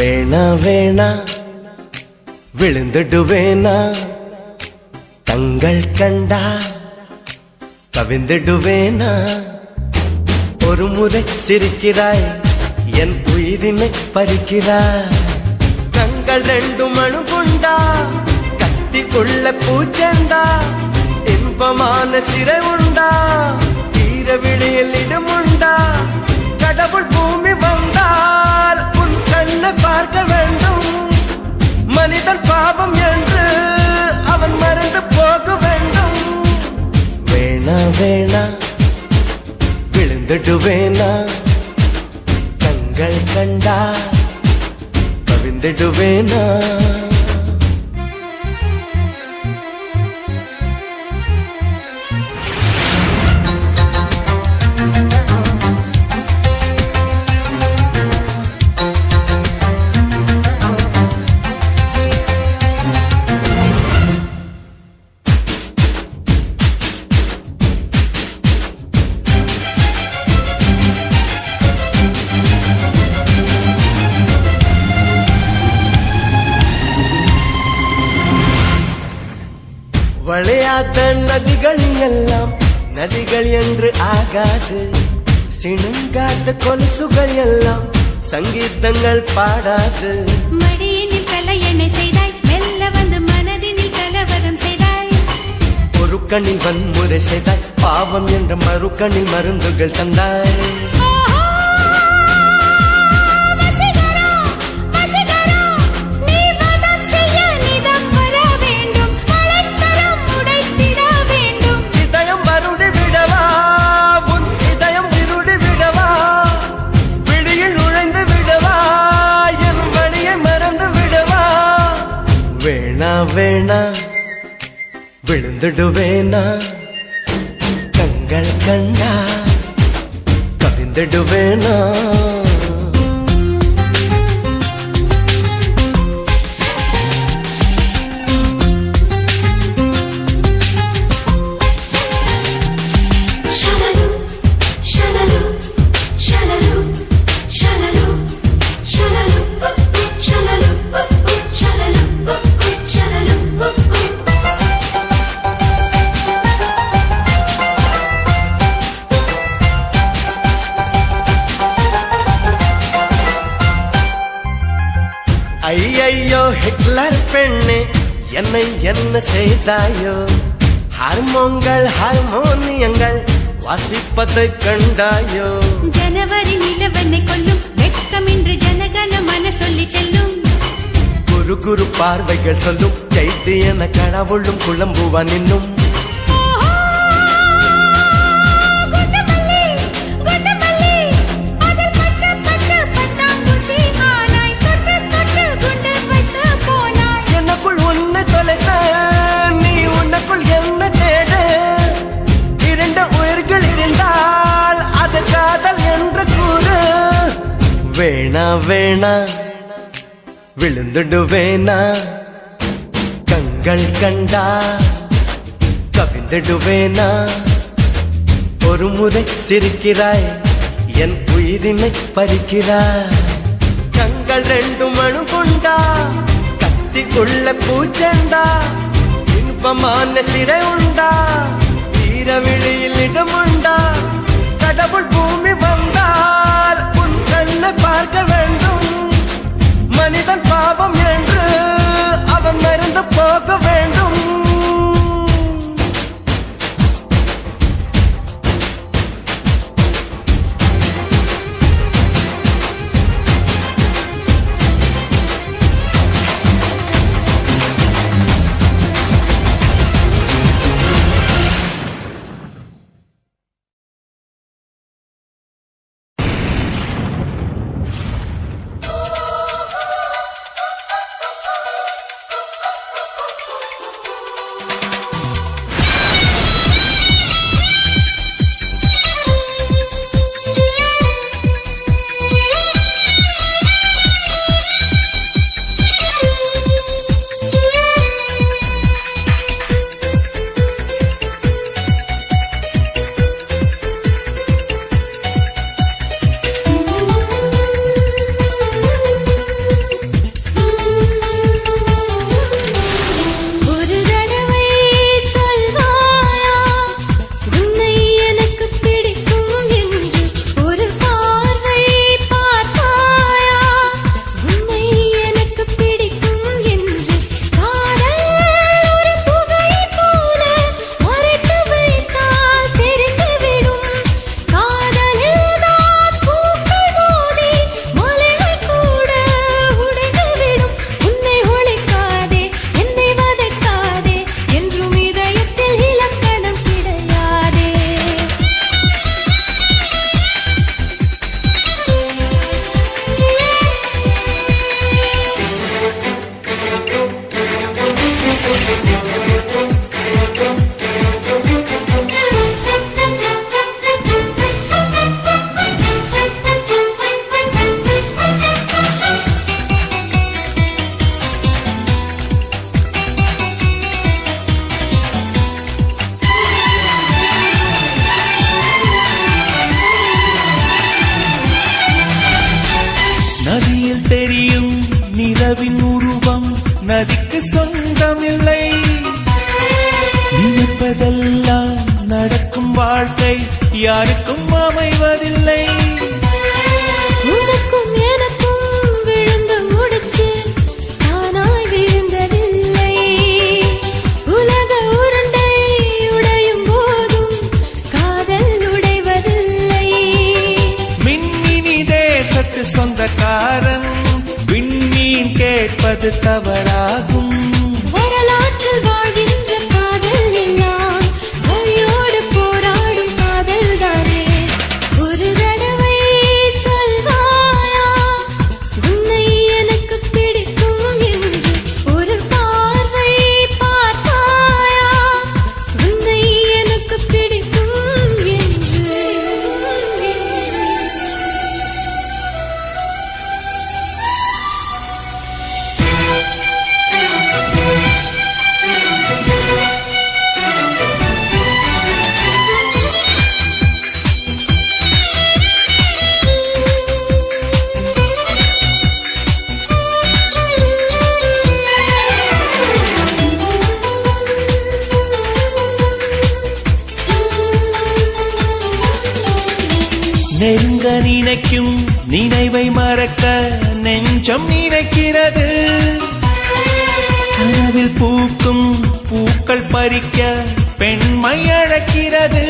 வேணா வேணா. விழுந்துடுவேனா? தங்கள் கண்டா. கவிந்துடுவேனா ஒரு முறை சிரிக்கிறாய் என் உயிரினை பறிக்கிறாய். கண்கள் ரெண்டு மனு கொண்டா கத்திக்குள்ள பூச்செண்டா இன்பமான சிறை உண்டா? தீர விழியில் இடமுண்டா? கடவுள் பூமி பாவம் என்று அவன் மறந்து போக வேண்டும். வேணா வேணா விழுந்துடுவேனா? கண்கள் கண்டா கவிந்துடுவேனா நதிகள் எல்லாம் நதிகள் என்று ஆகாது. சிணுங்காத கொலுசுகள் எல்லாம் சங்கீதங்கள் பாடாது. மடியினில் கலையணை செய்தாய் மெல்ல வந்து மனதினில் கலவரம் செய்தாய். ஒரு கண்ணில் வன்முறை செய்தாய் பாவம் என்ற மறுக்கண்ணில் மருந்துகள் தந்தாய். வேணா வேணா விழுந்துடுவேனா கண்கள் கண்டா கவிந்துடுவேனா செய்தாயோ ஹார்மோன்கள் ஹார்மோனியங்கள் வாசிப்பதை கண்டாயோ? ஜனவரி நிலவனை கொல்லும் வெட்கமின்றி ஜனகன மன சொல்லி செல்லும். குரு குரு பார்வைகள் சொல்லும் செய்தி என கடவுளும் குழம்புவான் இன்னும் வேணா வேணா விழுந்துடுவேனா? கண்கள் கண்டா கவிந்துடுவேனா ஒரு முறை சிரிக்கிறாய் என் உயிரினை பறிக்கிறாய். கண்கள் ரெண்டு மணு கொண்டா கத்தி கத்திக்குள்ள பூச்செண்டா இன்பமான சிறை உண்டா தீர விழியில் இடமுண்டா. கடவுள் பூமி வந்தால் உன் கண்ணை பார்க்க வேண்டும் மனிதன் பாவம் என்று அவன் மருந்து போக வேண்டும். உள்ளவராகும் நெருங்க நினைக்கும் நினைவை மறக்க நெஞ்சம் நினைக்கிறது. கனவில் பூக்கும் பூக்கள் பறிக்க பெண்மை அழைக்கிறது.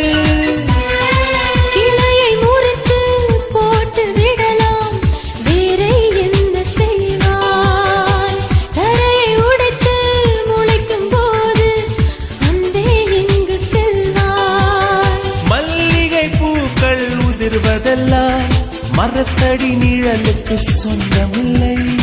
மரத்தடி நிழலுக்கு சொந்தமில்லை.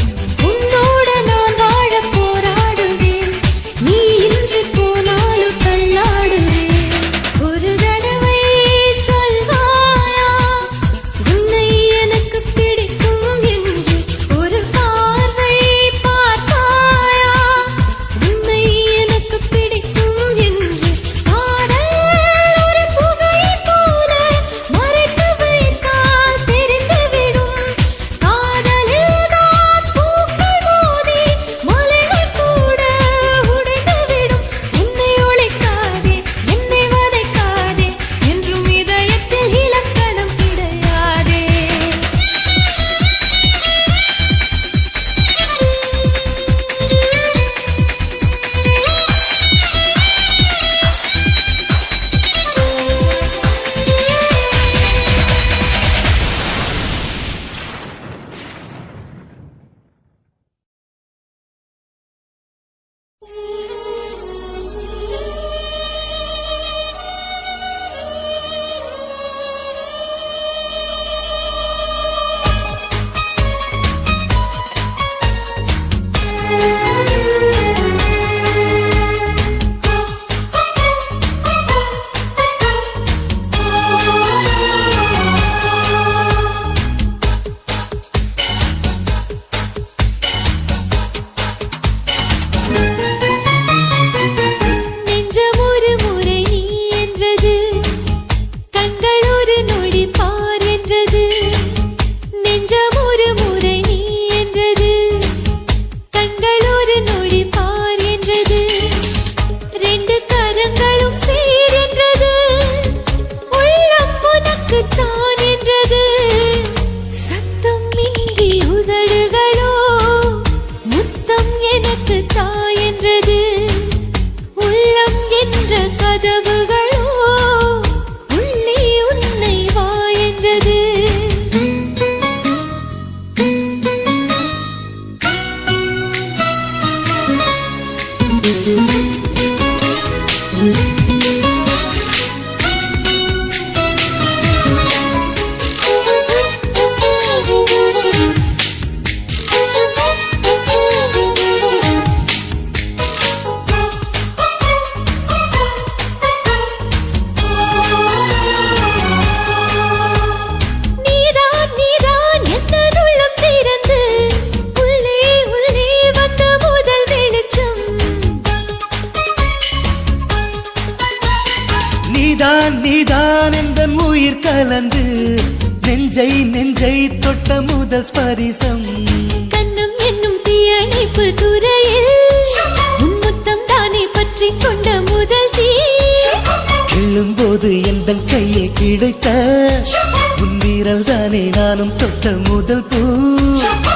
கையில் கிடைத்த உன்வீரல் தானே நானும் தொட்ட முதல் பூ.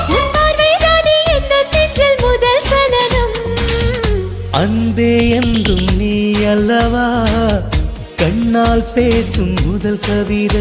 உன் அன்பே என்றும் நீ அல்லவா? கண்ணால் பேசும் முதல் கவிதை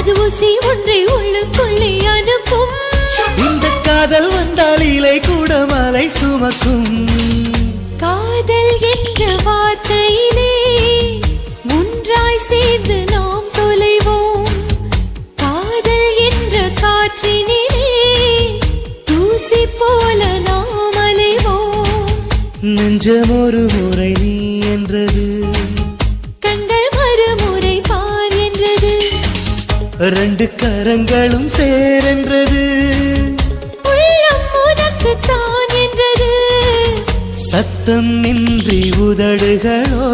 அது ஊசி ஒன்றை உள்ளுக்குள்ளே அனுப்பும். இந்த காதல் வந்தால் இலை கூட மலை சுமக்கும். காதல் என்ற வார்த்தையிலே ஒன்றாய் சேர்ந்து நாம் தொலைவோம். காதல் என்ற காற்றினிலே தூசி போல நாம் அலைவோம். நெஞ்சம் ஒரு முறை நீ ரெண்டு கரங்களும் சேரென்றது சத்தம் இன்றி உதடுகளோ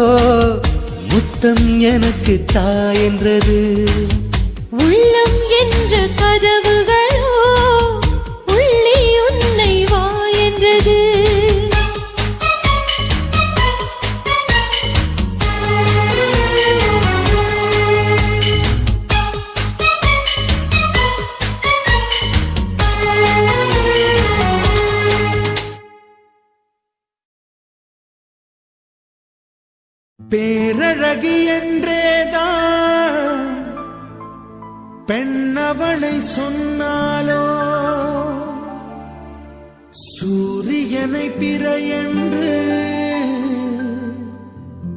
முத்தம் எனக்கு தாயென்றது. உள்ளம் என்ற கதவுகளோ பேரழகி என்றேதான். பெண்ணவளை சொன்னாலோ? சூரியனை பிற என்று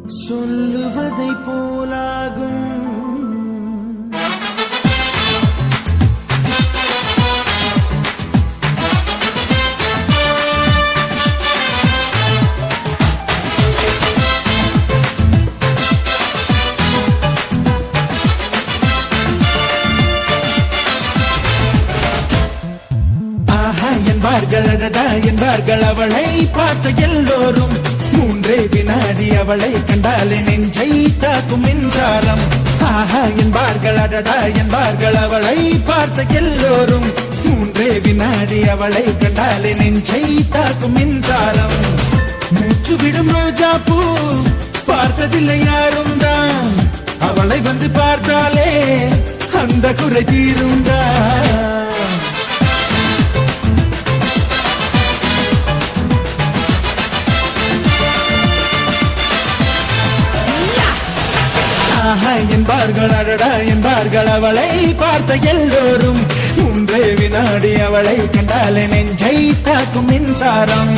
சொல்லுவதை போலாகும். என்பார்கள் என்பார்கள் அவளை பார்த்த எல்லோரும். மூன்றே வினாடி அவளை கண்டாலே நெஞ்சை தாக்கும் மின்சாரம். ஆஹா என்பார்கள் அடடா என்பார்கள் அவளை பார்த்த எல்லோரும். மூன்றே வினாடி அவளை கண்டாலே நெஞ்சை தாக்கும் மின்சாரம். மூச்சு விடும் ரோஜா பூ பார்த்ததில்லை யாரும் தான். அவளை வந்து பார்த்தாலே அந்த குறை தீருந்தான் ஆஹா என்பார்கள் அடடா என்பார்கள் அவளை பார்த்த எல்லோரும். மூன்றே வினாடி அவளை கண்டாலே நெஞ்சை தாக்கும் மின்சாரம்.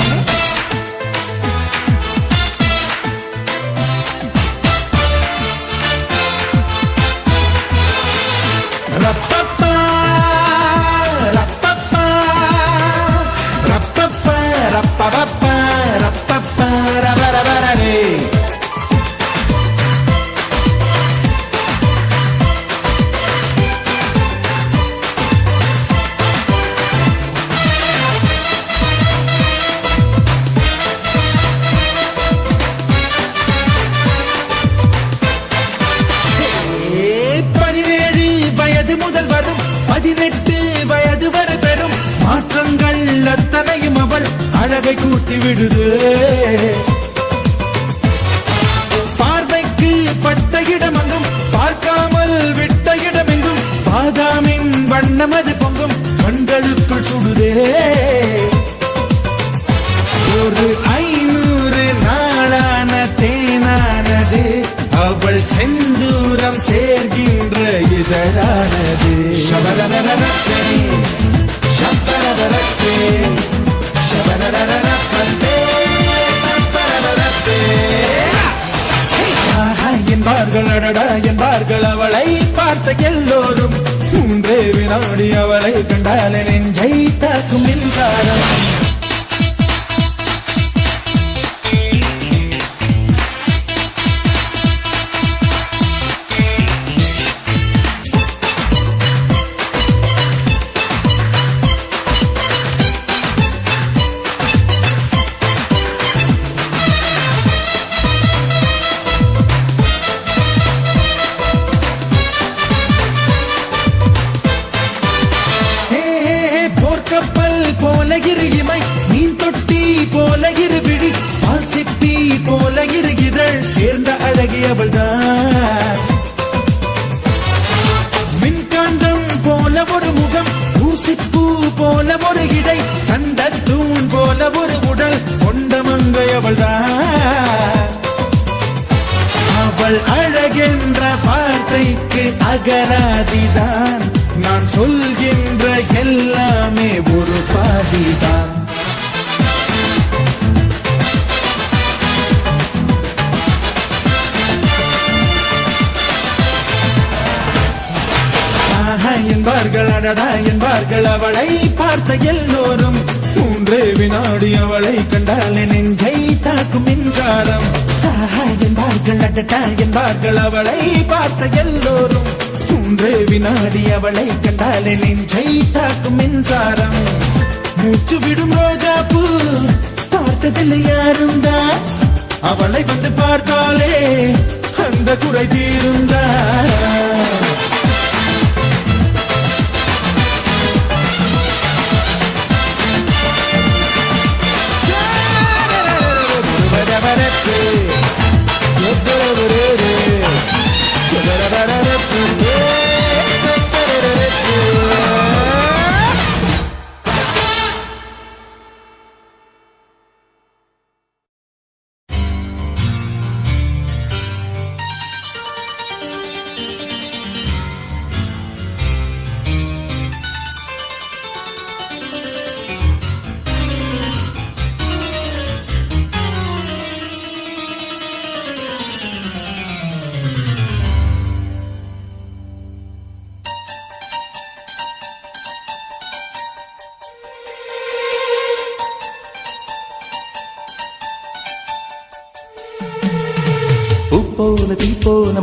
இதழானது சபரரரரத்தே, சப்பரரரத்தே, சபரரரரத்தே, சப்பரரரத்தே. என்பார்கள் அடடா என்பார்கள் அவளை பார்த்த எல்லோரும் மூன்றே வினாடி அவளை கண்டால் நெஞ்சை தாக்கும் மின்சாரம் அழகியவள் தான் மின்காந்தம் போல ஒரு முகம் ஊசிப்பூ போல ஒரு இடை கண்ட தூண் போல ஒரு உடல் கொண்ட மங்கையவள் தான் அவள் அழகென்ற வார்த்தைக்கு அகராதிதான். நான் சொல்கின்ற எல்லாமே ஒரு பாதிதான். என்பார்கள் அடடா என்பார்கள். அவளை பார்த்த எல்லோரும் மூன்றே வினாடி அவளை கண்டால் நெஞ்சை தாக்கும் மின்சாரம். என்பார்கள் அடடா என்பார்கள். அவளை பார்த்த எல்லோரும் மூன்றே வினாடி அவளை கண்டால் நெஞ்சை தாக்கும் மின்சாரம். மூச்சு விடும் ரோஜா பூ பார்த்ததில்லை யாரும் தான் அவளை வந்து பார்த்தாலே அந்த குறை தீருந்தார் தீருந்தா பூ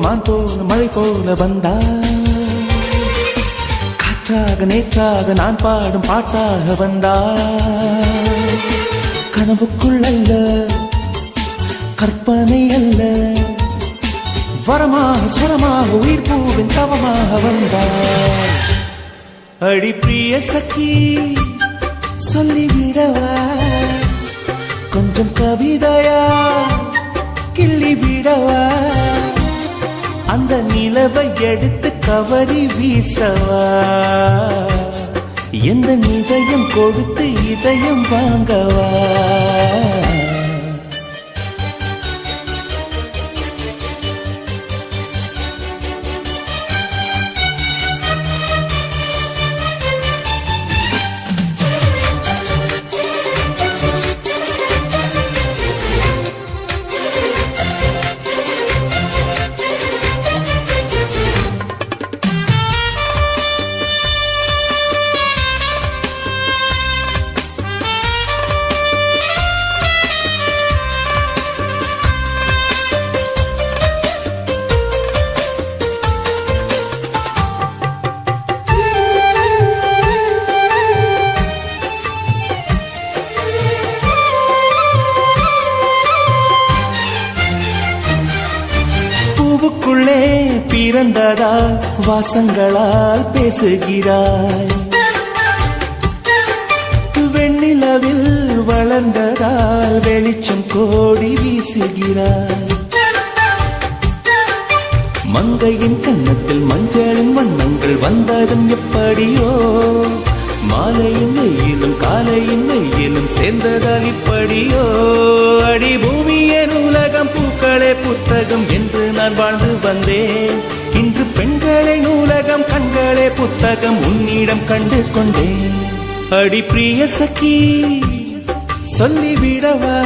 மான் போல மழை போல வந்தா காற்றாக நேற்றாக நான் பாடும் பாட்டாக வந்தா கனவுக்குள் அல்ல கற்பனை அல்ல. வரமாக சுரமாக உயிர் பூவின் தவமாக வந்தா அடி பிரிய சखी சொல்லிவிடவா கொஞ்சம் கவிதையா கிள்ளி விடவா அந்த நிலவை எடுத்து கவரி வீசவா? எந்த நிதயம் கொடுத்து இதயம் வாங்கவா? வாசங்களால் பேசுகிறாய். வெண்ணிலவில் வளர்ந்ததால் வெளிச்சம் கோடி வீசுகிறாய். மங்கையின் கன்னத்தில் மஞ்சளின் வண்ணங்கள் வந்ததும் எப்படியோ மாலையும் வெயிலும் காலையும் வெயிலும் சேர்ந்ததால் இப்படியோ. அடி பூமியே உலகம் பூக்களே புத்தகம் என்று நான் வாழ்ந்து வந்தேன். பெண்களை நூலகம் கண்களே புத்தகம் உன்னிடம் கண்டு கொண்டேன் அடி பிரிய சக்கி சொல்லிவிடவா?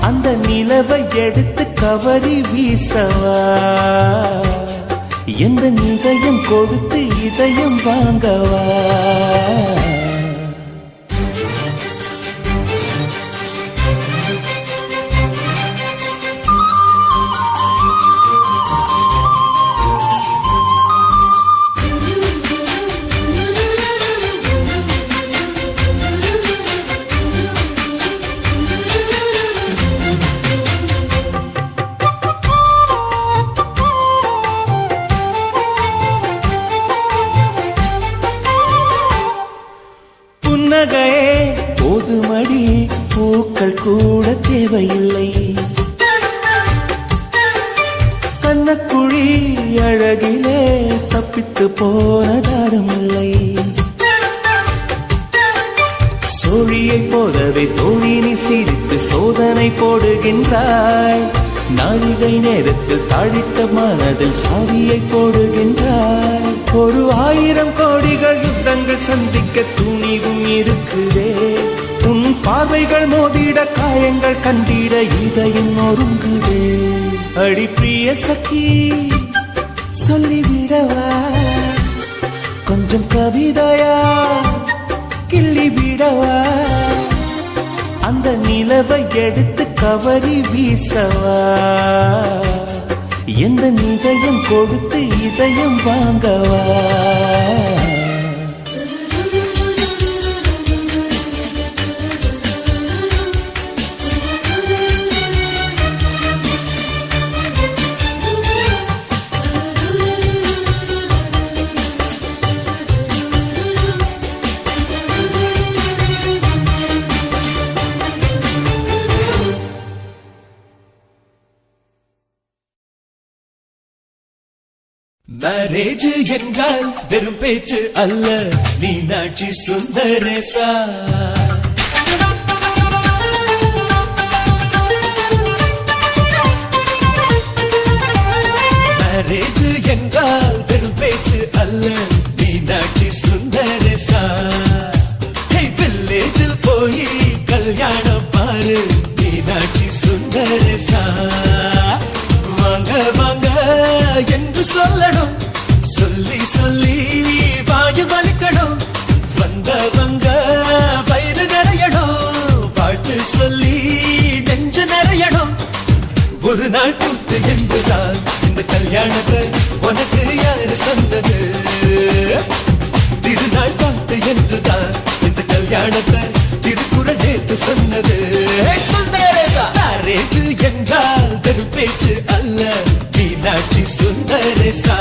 அந்த நிலவை எடுத்து கவரி வீசவா? எந்த இதயம் கொடுத்து இதயம் வாங்கவா? பார்வைகள் மோதிட காயங்கள் கண்டிட இதயம் நொறுங்குதே. அடி பிரிய சக்கி சொல்லிவிடவா கொஞ்சம் கவிதையா கிள்ளி விடவா? அந்த நிலவை எடுத்து கவரி வீசவா? எந்த நிஜயம் கொடுத்து இதயம் வாங்கவா? மேரேஜ் என்றால் வெறும் பேச்சு அல்ல. மீனாட்சி சுந்தரேசா. மேரேஜ் என்றால் வெறும் பேச்சு அல்ல. மீனாட்சி சுந்தரேசா. வில்லேஜில் போய் கல்யாணம் பாரு. மீனாட்சி சுந்தரேசா. வாங்க என்று சொல்லணும். சொல்லி சொல்லி வாயு வலிக்கணும். வந்தவங்க வயிறு நிறையணும். வாழ்த்து சொல்லி நெஞ்சு நிறையணும். ஒரு நாள் கூத்து என்றுதான் இந்த கல்யாணத்தை உனக்கு யாரு சொன்னது? திருநாள் பாட்டு என்றுதான் இந்த கல்யாணத்தை திருக்குறள் நேற்று சொன்னது. மேரேஜ் என்றால் வெறும் பேச்சு அல்ல. மீனாட்சி சுந்தரேசா.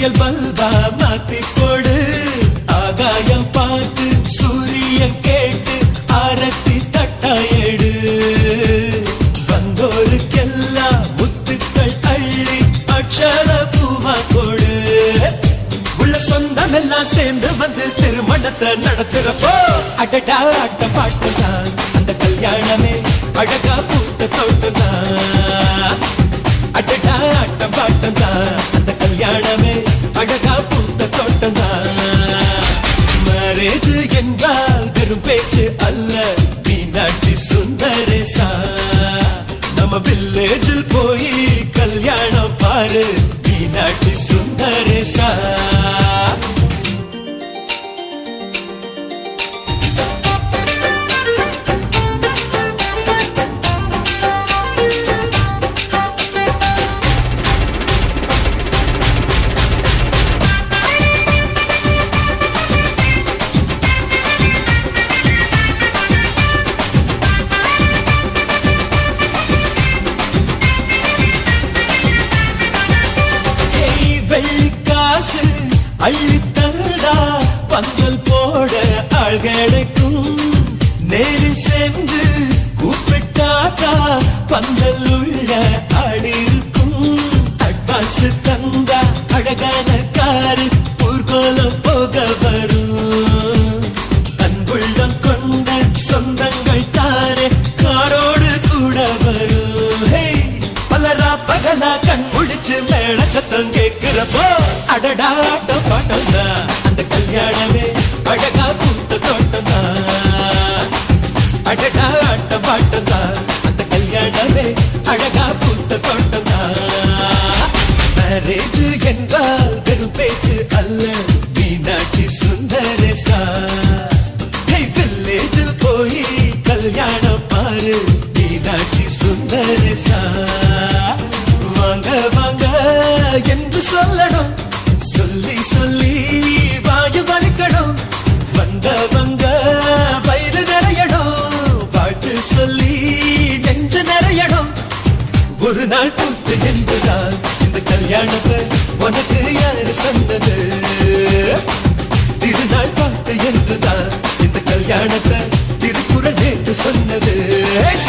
சீரியல் பல்பா மாத்தி கொடு. ஆகாயம் பார்த்து சூரியன் கேட்டு ஆரத்தி தட்டாயடு வந்தோருக்கெல்லாம் முத்துக்கள் அள்ளி அக்ஷர பூவா கொடு. உள்ள சொந்தம் எல்லாம் சேர்ந்து வந்து திருமணத்தை நடத்துறப்போ. அடடா அட்டப்பா மீனாட்சி அடடா ஆட்டம் பாட்டம் தான் அந்த கல்யாணமே அழகா பூத்த தோட்டம் தான் மேரேஜ் என்றால் வெறும் பேச்சு அல்ல மீனாட்சி சுந்தரேசா வில்லேஜில் போய் கல்யாணம் பாரு மீனாட்சி சுந்தரேசா வாங்க வாங்க என்று சொல்லணும். சொல்லி சொல்லி வாயு வலிக்கணும். வந்த வந்த சொல்லி நெஞ்ச நிறையணும். ஒரு நாள் கூத்து என்புதான் இந்த கல்யாணத்தை உனக்கு யாரு சொன்னது? திருநாள் பாட்டு என்றுதான் இந்த கல்யாணத்தை திருக்குறள் நேற்று சொன்னது. ஏய்